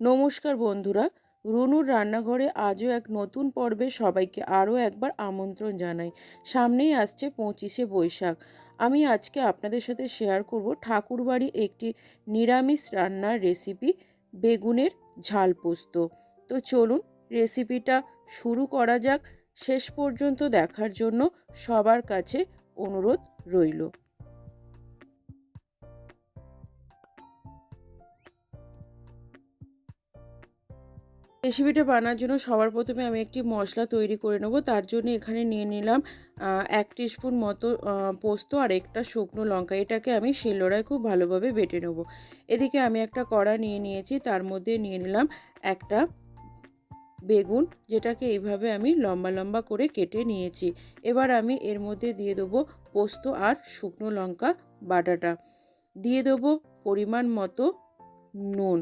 নমস্কার বন্ধুরা, রুনুর রান্নাঘরে আজও এক নতুন পর্বে সবাইকে আরও একবার আমন্ত্রণ জানাই। সামনেই আসছে পঁচিশে বৈশাখ। আমি আজকে আপনাদের সাথে শেয়ার করব ঠাকুরবাড়ির একটি নিরামিষ রান্নার রেসিপি বেগুনের ঝাল পোস্ত। তো চলুন রেসিপিটা শুরু করা যাক। শেষ পর্যন্ত দেখার জন্য সবার কাছে অনুরোধ রইল। রেসিপিটা বানানোর জন্য সবার প্রথমে আমি একটি মশলা তৈরি করে নেব। তার জন্য এখানে নিয়ে নিলাম এক স্পুন মতো পোস্ত আর একটা শুকনো লঙ্কা। এটাকে আমি শিলনোড়ায় খুব ভালোভাবে বেটে নেব। এদিকে আমি একটা কড়া নিয়ে নিয়েছি, তার মধ্যে নিয়ে নিলাম একটা বেগুন, যেটাকে এইভাবে আমি লম্বা লম্বা করে কেটে নিয়েছি। এবার আমি এর মধ্যে দিয়ে দেবো পোস্ত আর শুকনো লঙ্কা বাটাটা। দিয়ে দেবো পরিমাণ মতো নুন।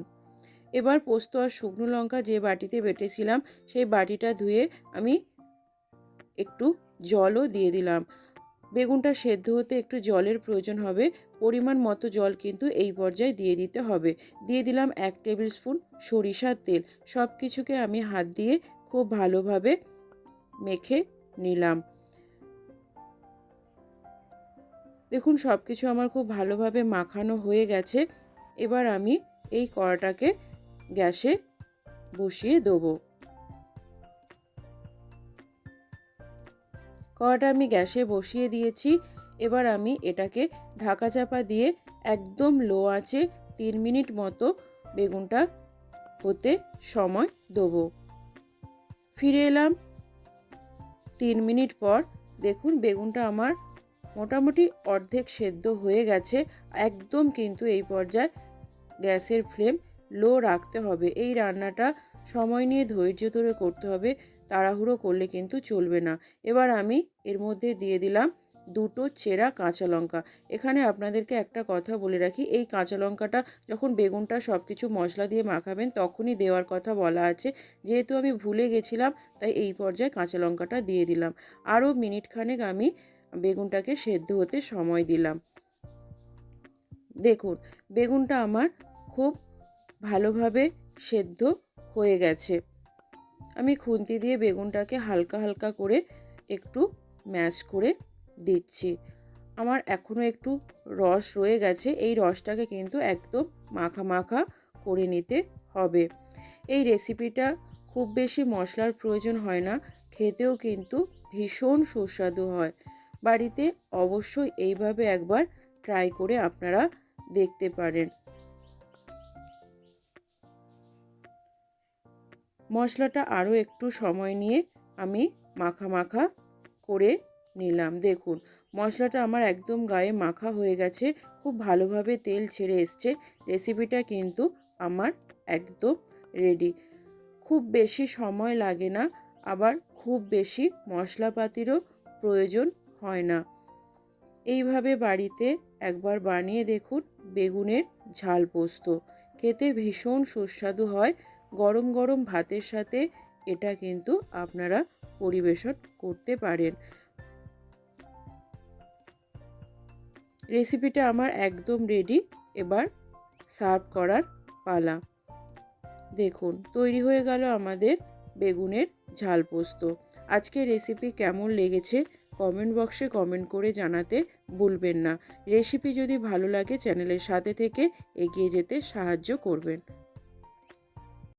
এবার পোস্ত আর শুকনো লঙ্কা যে বাটিতে বেটেছিলাম, সেই বাটিটা ধুয়ে আমি একটু জলও দিয়ে দিলাম। বেগুনটা সেদ্ধ হতে একটু জলের প্রয়োজন হবে, পরিমাণ মতো জল কিন্তু এই পর্যায়ে দিয়ে দিতে হবে। দিয়ে দিলাম এক টেবিল স্পুন সরিষার তেল সব কিছুকে আমি হাত দিয়ে খুব ভালোভাবে মেখে নিলাম। দেখুন সব কিছু আমার খুব ভালোভাবে মাখানো হয়ে গেছে। এবার আমি এই কড়াটাকে গ্যাসে বসিয়ে দেবো। কড়াটা আমি গ্যাসে বসিয়ে দিয়েছি। এবার আমি এটাকে ঢাকা চাপা দিয়ে একদম লো আছে তিন মিনিট মতো বেগুনটা হতে সময় দেবো। ফিরে এলাম। তিন মিনিট পর দেখুন বেগুনটা আমার মোটামুটি অর্ধেক সেদ্ধ হয়ে গেছে। একদম কিন্তু এই পর্যায়ে গ্যাসের ফ্লেম লো রাখতে হবে। এই রান্নাটা সময় নিয়ে ধৈর্য ধরে করতে হবে। তাড়াহুড়ো করলে কিন্তু চলবে না। এবার আমি এর মধ্যে দিয়ে দিলাম দুটো চেরা কাঁচা লঙ্কা। এখানে আপনাদেরকে একটা কথা বলে রাখি, এই কাঁচা লঙ্কাটা যখন বেগুনটা সব কিছু মশলা দিয়ে মাখাবেন তখনই দেওয়ার কথা বলা আছে। যেহেতু আমি ভুলে গেছিলাম, তাই এই পর্যায়ে কাঁচা লঙ্কাটা দিয়ে দিলাম। আরও মিনিটখানেক আমি বেগুনটাকে সেদ্ধ হতে সময় দিলাম। দেখুন, বেগুনটা আমার খুব ভালোভাবে সেদ্ধ হয়ে গেছে। আমি খুন্তি দিয়ে বেগুনটাকে হালকা হালকা করে একটু ম্যাশ করে দিচ্ছি। আমার এখনও একটু রস রয়ে গেছে, এই রসটাকে কিন্তু একদম মাখা মাখা করে নিতে হবে। এই রেসিপিটা খুব বেশি মশলার প্রয়োজন হয় না, খেতেও কিন্তু ভীষণ সুস্বাদু হয়। বাড়িতে অবশ্যই এইভাবে একবার ট্রাই করে আপনারা দেখতে পারেন। মশলাটা আরও একটু সময় নিয়ে আমি মাখা মাখা করে নিলাম। দেখুন, মশলাটা আমার একদম গায়ে মাখা হয়ে গেছে, খুব ভালোভাবে তেল ছেড়ে এসছে। রেসিপিটা কিন্তু আমার একদম রেডি। খুব বেশি সময় লাগে না, আবার খুব বেশি মশলাপাতিরও প্রয়োজন হয় না। এইভাবে বাড়িতে একবার বানিয়ে দেখুন, বেগুনের ঝাল পোস্ত। খেতে ভীষণ সুস্বাদু হয় গরম গরম ভাতের সাথে এটা কিন্তু আপনারা পরিবেশন করতে পারেন। রেসিপিটা আমার একদম রেডি এবার সার্ভ করার পালা। দেখুন, তৈরি হয়ে গেল আমাদের বেগুনের ঝাল পোস্ত। আজকে রেসিপি কেমন লেগেছে কমেন্ট বক্সে কমেন্ট করে জানাতে ভুলবেন না। রেসিপি যদি ভালো লাগে চ্যানেলের সাথে থেকে এগিয়ে যেতে সাহায্য করবেন।